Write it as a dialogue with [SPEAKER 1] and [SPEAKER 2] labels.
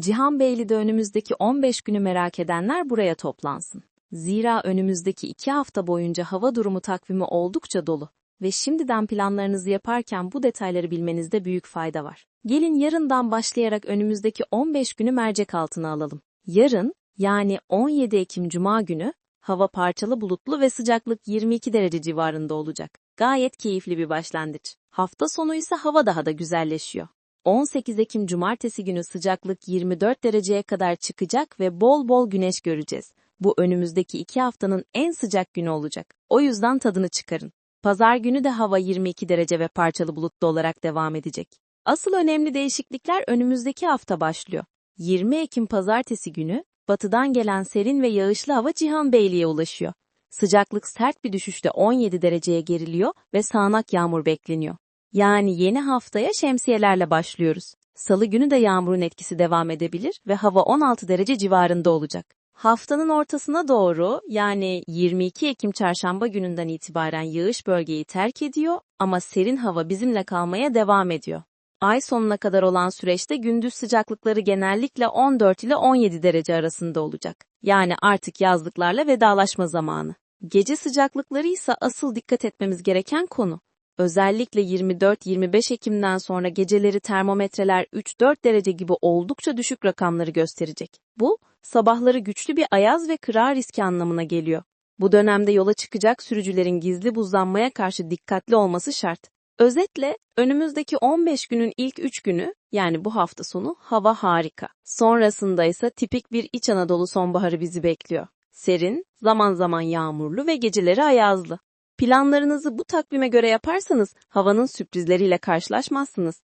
[SPEAKER 1] Cihanbeyli'de önümüzdeki 15 günü merak edenler buraya toplansın. Zira önümüzdeki 2 hafta boyunca hava durumu takvimi oldukça dolu ve şimdiden planlarınızı yaparken bu detayları bilmenizde büyük fayda var. Gelin yarından başlayarak önümüzdeki 15 günü mercek altına alalım. Yarın yani 17 Ekim Cuma günü hava parçalı bulutlu ve sıcaklık 22 derece civarında olacak. Gayet keyifli bir başlangıç. Hafta sonu ise hava daha da güzelleşiyor. 18 Ekim Cumartesi günü sıcaklık 24 dereceye kadar çıkacak ve bol bol güneş göreceğiz. Bu önümüzdeki iki haftanın en sıcak günü olacak. O yüzden tadını çıkarın. Pazar günü de hava 22 derece ve parçalı bulutlu olarak devam edecek. Asıl önemli değişiklikler önümüzdeki hafta başlıyor. 20 Ekim Pazartesi günü batıdan gelen serin ve yağışlı hava Cihanbeyli'ye ulaşıyor. Sıcaklık sert bir düşüşte 17 dereceye geriliyor ve sağanak yağmur bekleniyor. Yani yeni haftaya şemsiyelerle başlıyoruz. Salı günü de yağmurun etkisi devam edebilir ve hava 16 derece civarında olacak. Haftanın ortasına doğru yani 22 Ekim çarşamba gününden itibaren yağış bölgeyi terk ediyor ama serin hava bizimle kalmaya devam ediyor. Ay sonuna kadar olan süreçte gündüz sıcaklıkları genellikle 14 ile 17 derece arasında olacak. Yani artık yazlıklarla vedalaşma zamanı. Gece sıcaklıkları ise asıl dikkat etmemiz gereken konu. Özellikle 24-25 Ekim'den sonra geceleri termometreler 3-4 derece gibi oldukça düşük rakamları gösterecek. Bu, sabahları güçlü bir ayaz ve kırar riski anlamına geliyor. Bu dönemde yola çıkacak sürücülerin gizli buzlanmaya karşı dikkatli olması şart. Özetle, önümüzdeki 15 günün ilk 3 günü, yani bu hafta sonu hava harika. Sonrasında ise tipik bir İç Anadolu sonbaharı bizi bekliyor. Serin, zaman zaman yağmurlu ve geceleri ayazlı. Planlarınızı bu takvime göre yaparsanız havanın sürprizleriyle karşılaşmazsınız.